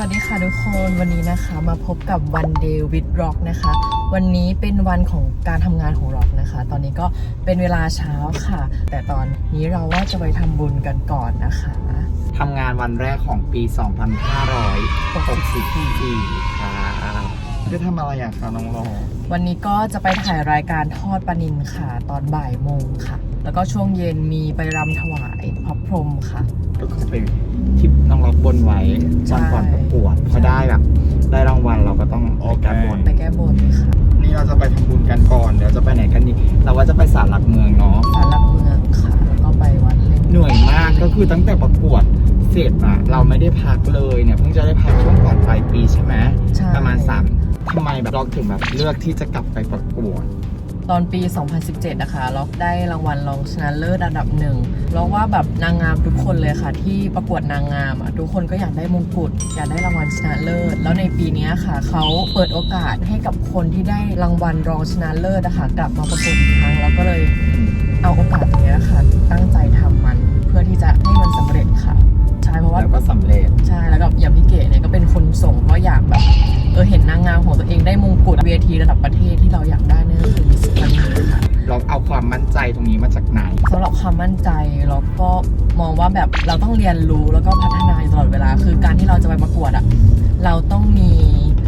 สวัสดีค่ะทุกคนวันนี้นะคะมาพบกับ One Day with Rock นะคะ วันนี้เป็นวันของการทำงานของ Rock นะคะ ตอนนี้ก็เป็นเวลาเช้าค่ะ แต่ตอนนี้เราว่าจะไปทำบุญกันก่อนนะคะทำงานวันแรกของปี 2564ค่ะจะทำอะไรอะคะน้องรอวันนี้ก็จะไปถ่ายรายการทอดปลานินค่ะ ตอนบ่ายโมงค่ะ แล้วก็ช่วงเย็นมีไปรำถวายพระพรหมค่ะก็คือไป ที่น้องรอบนไว้ใช่วันก่อนประกวดพอได้แบบได้รางวัลเราก็ต้องไปแก้บนไปแก้บนค่ะนี่เราจะไปทำบุญกันก่อนเดี๋ยวจะไปไหนกันดีเราว่าจะไปศาลหลักเมืองเนาะศาลหลักเมืองค่ะแล้วก็ไปวัดเล่นเหนื่อยมากก็คือตั้งแต่ประกวดเสร็จอะเราไม่ได้พักเลยเนี่ยเพิ่งจะได้พักช่วงก่อนปลายปีใช่ไหมใช่ประมาณสามทำไมแบบเราถึงแบบเลือกที่จะกลับไปประกวด ตอนปี 2017 นะคะ ล็อกได้รางวัลรองชนะเลิศอันดับหนึ่งล็อกว่าแบบนางงามทุกคนเลยค่ะ ที่ประกวดนางงามอะทุกคนก็อยากได้มงกุฎอยากได้รางวัลชนะเลิศ แล้วในปีนี้ค่ะเขาเปิดโอกาสให้กับคนที่ได้รางวัลรองชนะเลิศนะคะกลับมาประกวดอีกครั้งแล้วก็เลยเอาโอกาสตรงเนี้ยค่ะ ตั้งใจทำมันเพื่อที่จะให้มันสำเร็จค่ะ ช่เพราะว่าแล้วก็สำเร็จใช่แล้วก็อย่างพี่เก๋เนี่ยก็เป็นคนส่งเพราะอยากแบบเออเห็นนางงามของตัวเองได้มงกุฎเวทีระดับประเทศที่เราอยากได้เนี่ยก็คือมิสแกรนด์ค่ะเราเอาความมั่นใจตรงนี้มาจากไหนสำหรับความมั่นใจเราก็มองว่าแบบเราต้องเรียนรู้แล้วก็พัฒนาอยู่ตลอดเวลา คือการที่เราจะไปประกวดอะเราต้องมี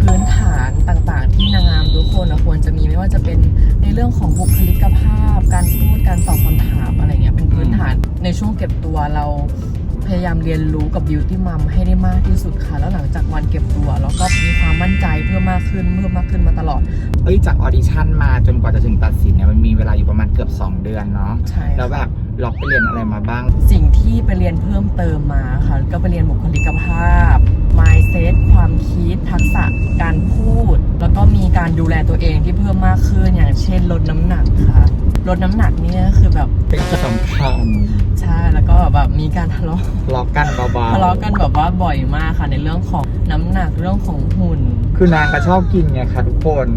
พื้นฐานต่างๆ ที่นางงามทุกคนอะควรจะมีไม่ว่าจะเป็นในเรื่องของบุคลิกภาพ การพูดการตอบคำถามอะไรเงี้ยเป็นพื้นฐานในช่วงเก็บตัวเรา พยายามเรียนรู้กับ beauty mom ให้ได้มากที่สุดค่ะ แล้วหลังจากวันเก็บตัวเราก็มีความมั่นใจเพิ่มมากขึ้นเพิ่มมากขึ้นมาตลอด เอ้ยจากออดิชั่นมาจนกว่าจะถึงตัดสินเนี่ยมันมีเวลาอยู่ประมาณเกือบ 2 เดือนเนาะใช่แล้วแบบล็อกไปเรียนอะไรมาบ้าง สิ่งที่ไปเรียนเพิ่มเติมมาค่ะ ก็ไปเรียนบุคลิกภาพ mindset ความคิด ทักษะการพูด แล้วก็มีการดูแลตัวเองที่เพิ่มมากขึ้นอย่างเช่นลดน้ำหนักค่ะลดน้ำหนักเนี่ยคือแบบ ก็แบบมีการทะเลาะล็อกกันเบาทะเลาะกันแบบว่าบ่อยมากค่ะในเรื่องของน้ำหนักเรื่องของหุ่น ๆคือนางก็ชอบกินไงคะทุกคน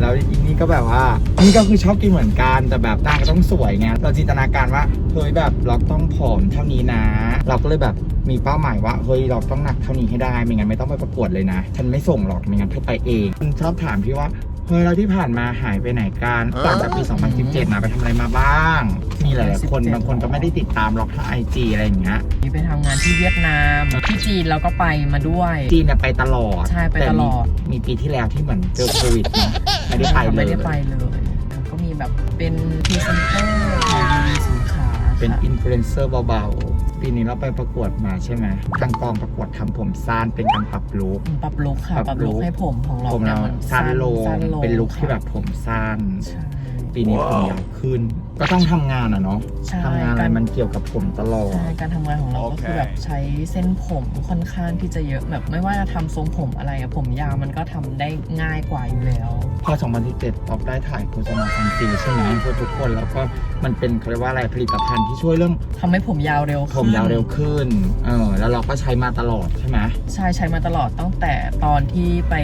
แล้วอีนี่ก็แบบว่า นี่ก็คือชอบกินเหมือนกันแต่แบบนางก็ต้องสวยไงเราจินตนาการว่าเฮ้ยแบบล็อกต้องผอมเท่านี้นะ เราก็เลยแบบมีเป้าหมายว่าเฮ้ยเราต้องหนักเท่านี้ให้ได้ไม่งั้นไม่ต้องไปประกวดเลยนะ ฉันไม่ส่งหรอกไม่งั้นเธอไปเองคุณชอบถามพี่ว่า เฮ้ยเราที่ผ่านมาหายไปไหนกันต่างจากปี 2017นะไปทำอะไรมาบ้าง มีหลายๆคน17บางคนก็ไม่ได้ติดตามล็อกทางไอจีอะไรอย่างเงี้ยมีไปทำงานที่เวียดนาม ที่จีนเราก็ไปมาด้วย จีนเนี่ยไปตลอดใช่ไปตลอดแต่มีมีปีที่แล้วที่เหมือนเจอโควิดเนอะไม่ได้ไปเลยไม่ได้ไปเลยแล้วก็มีแบบเป็นพรีเซนเตอร์ของมีสินค้าเป็นค่ะอินฟลูเอนเซอร์เบาๆ ปีนี้เราไปประกวดมาใช่ไหมทางกองประกวดทำผมสั้นเป็นการปรับลุคปรับลุคค่ะปปรัรับบลุลุคคให้ผมของเราผมเราเนี่ยมันสั้นลงสั้นลงเป็นลุคที่ค่ะแบบผมสั้นใช่ปีนี้ผมยาวขึ้น ก็ต้องทำงานอะเนาะใช่ ทำงานอะไรการมันเกี่ยวกับผมตลอด ใช่การทำงานของเราก็คือแบบใช้เส้นผมค่อนข้างที่จะเยอะแบบไม่ว่าจะทำทรงผมอะไรอะผมยาวมันก็ทำได้ง่ายกว่าอยู่แล้ว พอ 2017ป๊อปได้ถ่ายโฆษณาซันซีใช่ไหมเพื่อทุกคนแล้วก็มันเป็นเขาเรียกว่าอะไรผลิตภัณฑ์ที่ช่วยเรื่องทำให้ผมยาวเร็วผขึ้นมยาวเร็วขึ้น เออ แล้วเราก็ใช้มาตลอดใช่ไหม ใช่ใช้มาตลอดตั้งแต่ตอนที่ไป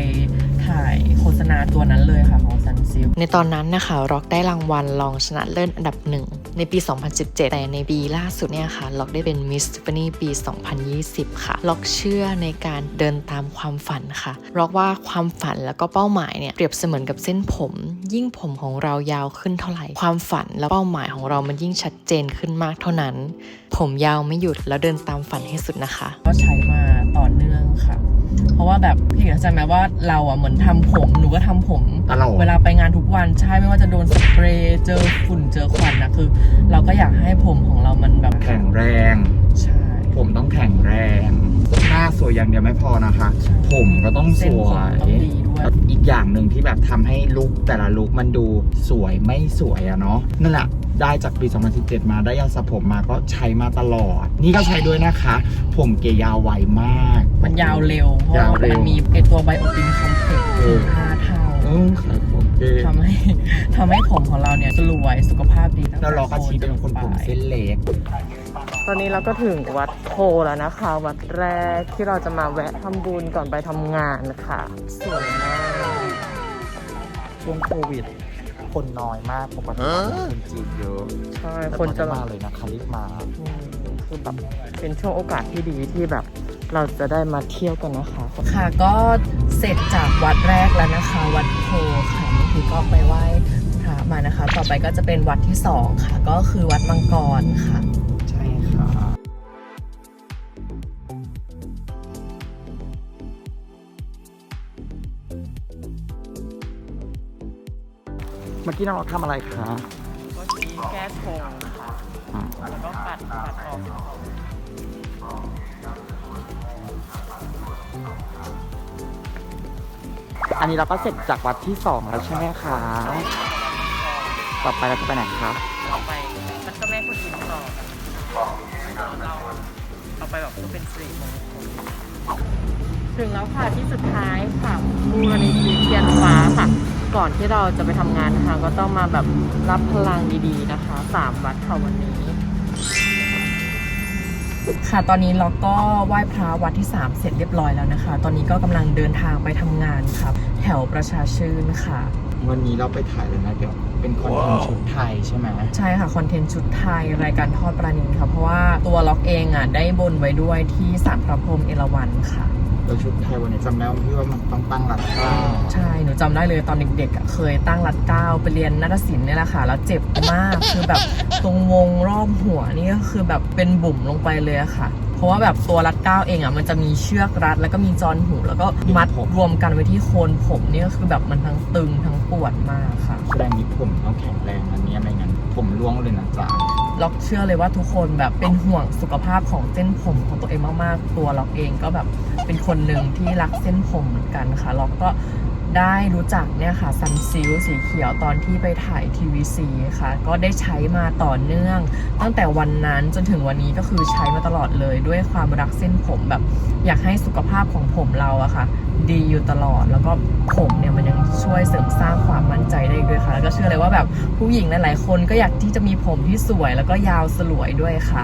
ถ่ายโฆษณาตัวนั้นเลยค่ะของซัน ซิล ในตอนนั้นนะคะร็อกได้รางวัลรองชนะเลิศอันดับหนึ่งในปี 2017 แต่ในปีล่าสุดเนี่ยค่ะล็อกได้เป็นมิส s ฟ f นีปี 2020 ค่ะล็อกเชื่อในการเดินตามความฝันค่ะล็อกว่าความฝันแล้วก็เป้าหมายเนี่ยเปรียบเสมือนกับเส้นผม ยิ่งผมของเรายาวขึ้นเท่าไหร่ ความฝันและเป้าหมายของเรามันยิ่งชัดเจนขึ้นมากเท่านั้น ผมยาวไม่หยุดแล้วเดินตามฝันให้สุดนะคะ ก็ใช้มาต่อเนื่องค่ะ เพราะว่าแบบพี่เข้าใจไหมว่าเราอะเหมือนทำผมหนูก็ทำผมตลอดเวลาไปงานทุกวันใช่ไม่ว่าจะโดนสเปรย์เจอฝุ่นเจอควันนะคือ เราก็อยากให้ผมของเรามันแบบแข็งแรง ใช่ ผมต้องแข็งแรงหน้าสวยอย่างเดียวไม่พอนะคะ ใช่ ผมก็ต้องสเส้นวผมย ต้องดีด้วยแล้วอีกอย่างหนึ่งที่แบบทำให้ลุคแต่ละลุคมันดูสวยไม่สวยอะเนาะนั่นแหละ ได้จากปี 2017 มาได้ยาสระผมมาก็ใช้มาตลอด นี่ก็ใช้ด้วยนะคะ ผมเกยาวไวมาก มันยาวเร็ว เพราะยาวว่าเร็ว มันมีไอตัวไบโอตินคอมเพล็กซ์เอถึองห้าเท่าเออขายผมเกยทำให้ทำให้ผมของเราเนี่ยสลวยสุขภาพดีตั้งแล้วแต่เราก็ชี้เป็นคนผมเส้นเล็ก ตอนนี้เราก็ถึงวัดโพแล้วนะคะ วัดแรกที่เราจะมาแวะทำบุญก่อนไปทำงานค่ะสวยมาก ช่วงโควิด คนน้อยมากปกติคนจีนเยอะใช่แต่คนจะตอมาเลยนะคะรีบมา อืมคือแบบเป็นช่วงโอกาสที่ดีที่แบบ เราจะได้มาเที่ยวกันนะคะค่ะก็เสร็จจากวัดแรกแล้วนะคะ วัดโพค่ะเมื่อกี้ก็ไปไหว้พระมานะคะ ต่อไปก็จะเป็นวัดที่สองค่ะ ก็คือวัดมังกรค่ะ เมื่อกี้น้องทำอะไรคะก็ชี้แก้ชงค่ะอืมแล้วก็ปัดปัดออกอันนี้เราก็เสร็จจากวัดที่สองแล้วใช่ไหมคะต่อไปเราจะไปไหนคะต่อไปวัดเจ้าแม่คุณอิมต่อกันเราเอาไปแบบเพื่อเป็นสิริมงคลถึงแล้วค่ะที่สุดท้ายค่ะมูลนิธิเทียนฟ้าค่ะ ก่อนที่เราจะไปทำงานนะคะ ก็ต้องมาแบบรับพลังดีๆนะคะสามวัดค่ะวันนี้ ค่ะตอนนี้เราก็ไหว้พระวัดที่ 3 เสร็จเรียบร้อยแล้วนะคะ ตอนนี้ก็กำลังเดินทางไปทำงานค่ะแถวประชาชื่นค่ะ วันนี้เราไปถ่ายเลยนะเดี๋ยวเป็นคอนเทนต์ชุดไทยใช่ไหมใช่ค่ะ คอนเทนต์ชุดไทยรายการทอดปลานิลค่ะ เพราะว่าตัวล็อกเองอะได้บนไว้ด้วยที่สารพระพรหมเอราวัณค่ะ แล้วชุดไทยวันนี้จำได้ว่าพี่ว่ามันต้องตั้งหลักก้าใช่ หนูจำได้เลยตอนเด็กๆอะเคยตั้งรัดเก้าไปเรียนนาฏศิลป์เนี่ยแหละค่ะ แล้วเจ็บมาก คือแบบตรงวงรอบหัวนี่ก็คือแบบเป็นบุ๋มลงไปเลยอะค่ะ เพราะว่าแบบตัวรัดเก้าเองอะมันจะมีเชือกรัด แล้วก็มีจอนหู แล้วก็มัดรวมกันไว้ที่โคนผมนี่ก็คือแบบมันทั้งตึงทั้งปวดมากค่ะ แสดงมีผมต้องแข็งแรงอันนี้ไม่งั้นผมร่วงเลยนะจ๊ะ ล็อกเชื่อเลยว่าทุกคนแบบเป็นห่วงสุขภาพของเส้นผมของตัวเองมากๆ ตัวล็อกเองก็แบบเป็นคนหนึ่งที่รักเส้นผมเหมือนกันค่ะล็อกก็ ได้รู้จักเนี่ยค่ะซันซิลสีเขียวตอนที่ไปถ่ายทีวีซีค่ะ ก็ได้ใช้มาต่อเนื่อง ตั้งแต่วันนั้นจนถึงวันนี้ก็คือใช้มาตลอดเลยด้วยความรักเส้นผมแบบ อยากให้สุขภาพของผมเราอะค่ะ ดีอยู่ตลอดแล้วก็ผมเนี่ยมันยังช่วยเสริมสร้างความมั่นใจได้ด้วยค่ะ แล้วก็เชื่อเลยว่าแบบผู้หญิงหลายๆคนก็อยากที่จะมีผมที่สวยแล้วก็ยาวสลวยด้วยค่ะ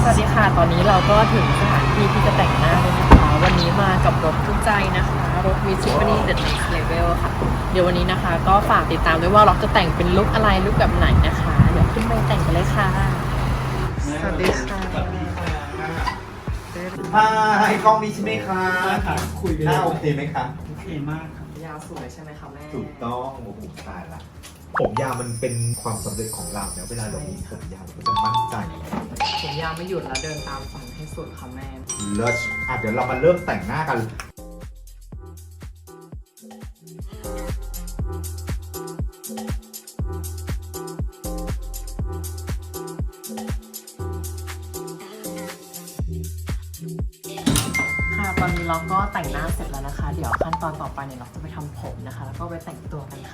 สวัสดีค่ะ ตอนนี้เราก็ถึงสถานที่ที่จะแต่งหน้าแล้วนะคะ วันนี้มากับรถคู่ใจนะคะ รถ m i s s i p a n y The Next Level ค่ะ เดี๋ยววันนี้นะคะ ก็ฝากติดตามด้วยว่าเราจะแต่งเป็นลุคอะไรลุคแบบไหนนะคะ เดี๋ยวขึ้นไปแต่งกันเลยค่ะ สวัสดีค่ะไอ้กล้องนี้ใช่ไหมคะค่ะคุยไปหแล้น้าวโอเคไหมคะ โอเคมากครับยาวสวยใช่ไหมคะแม่ ถูกต้องโอ้โหตายละ ผมยาวมันเป็นความสำเร็จของเราเนี่ยเวลาเรามีผมยาวเราก็จะมั่นใจผมยาวไม่หยุดแล้วเดินตามฝันให้สุดค่ะแม่ เลิศอะเดี๋ยวเรามาเริ่มแต่งหน้ากัน ค่ะ ตอนนี้เราก็แต่งหน้าเสร็จแล้วนะคะ เดี๋ยวขั้นตอนต่อไปเนี่ยเราจะไปทำผมนะคะ แล้วก็ไปแต่งตัวกันค่ะ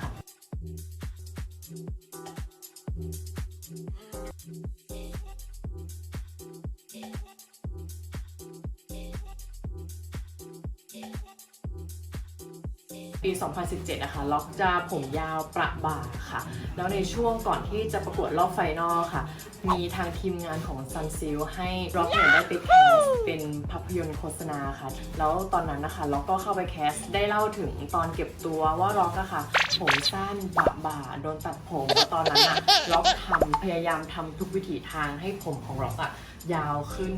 ปี 2017นะคะล็อกจะผมยาวประบ่าค่ะ แล้วในช่วงก่อนที่จะประกวดรอบไฟนอลค่ะ มีทางทีมงานของ Sun s i l ให้ล็อกเนี่ยได้ไปแคสเป็นภาพยนตร์โฆษณาค่ะ แล้วตอนนั้นนะคะล็อกก็เข้าไปแคสได้เล่าถึงตอนเก็บตัวว่าล็อกอะค่ะ ผมสั้นประบ่าโดนตัดผมแล้วตอนนั้นอะล็อกทำพยายามทำทุกวิถีทางให้ผมของล็อกอะยาวขึ้น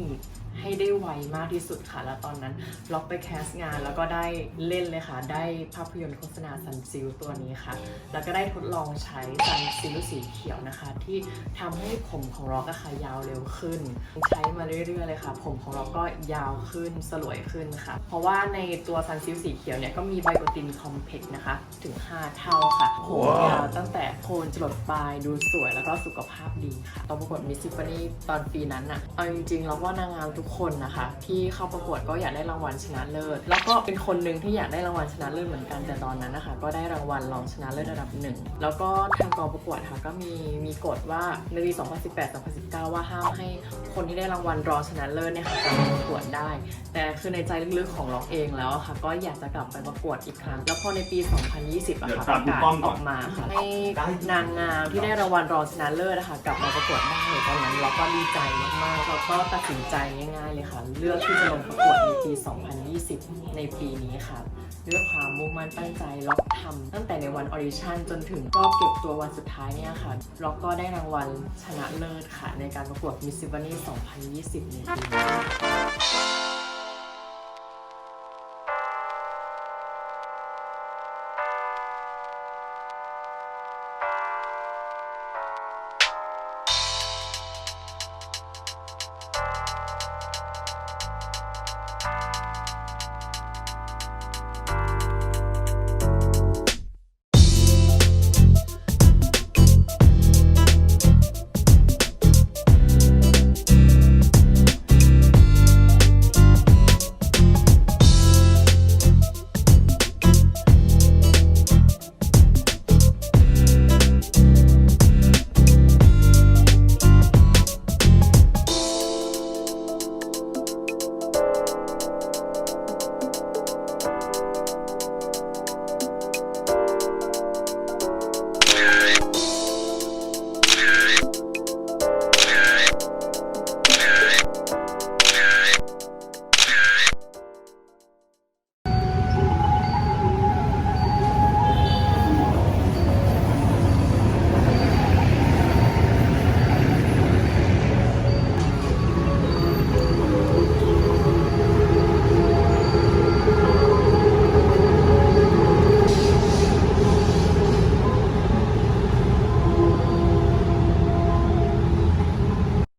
ให้ได้ไวมากที่สุดค่ะ แล้วตอนนั้นล็อกไปแคสงานแล้วก็ได้เล่นเลยค่ะ ได้ภาพยนตร์โฆษณาซันซิลตัวนี้ค่ะ แล้วก็ได้ทดลองใช้ซันซิลสีเขียวนะคะ ที่ทำให้ผมของล็อกอะค่ะยาวเร็วขึ้น ใช้มาเรื่อยๆเลยค่ะ ผมของล็อกก็ยาวขึ้นสลวยขึ้นค่ะ เพราะว่าในตัวซันซิลสีเขียวเนี่ยก็มีไบโอตินคอมเพล็กซ์นะคะ ถึง 5 เท่าค่ะผมยาวตั้งแต่โคนจรดปลายดูสวยแล้วก็สุขภาพดีค่ะตอนประกวดมิสซิฟานี่ตอนปีนั้นอะเอาจริงๆแล้วว่านางงามทุกคนนะคะ ที่เข้าประกวดก็อยากได้รางวัลชนะเลิศ แล้วก็เป็นคนหนึ่งที่อยากได้รางวัลชนะเลิศเหมือนกันแต่ตอนนั้นนะคะ ก็ได้รางวัลรองชนะเลิศระดับหนึ่งแล้วก็ทางกองประกวดค่ะก็มีมีกฎว่าในปี 2018-2019 ว่าห้ามให้คนที่ได้รางวัลรองชนะเลิศเนี่ยค่ะกลับมาประกวดได้ แต่คือในใจลึกๆของเราเองแล้วอะค่ะ ก็อยากจะกลับไปประกวดอีกครั้ง แล้วพอในปี 2020อะค่ะประกาศออกมาค่ะให้นางงามที่ได้รางวัลรองชนะเลิศนะคะกลับมาประกวดได้ตอนนั้นเราก็ดีใจมากๆเราก็ตัดสินใจง่ายๆเลยค่ะ เลือกที่จะลงประกวดในปี 2020 ในปีนี้ค่ะด้วยความมุ่งมั่นตั้งใจล็อกทำตั้งแต่ในวันออดิชั่นจนถึงรอบเก็บตัววันสุดท้ายเนี่ยค่ะล็อกก็ได้รางวัลชนะเลิศค่ะ ในการประกวดมิสซิวานี2020 ในปีนี้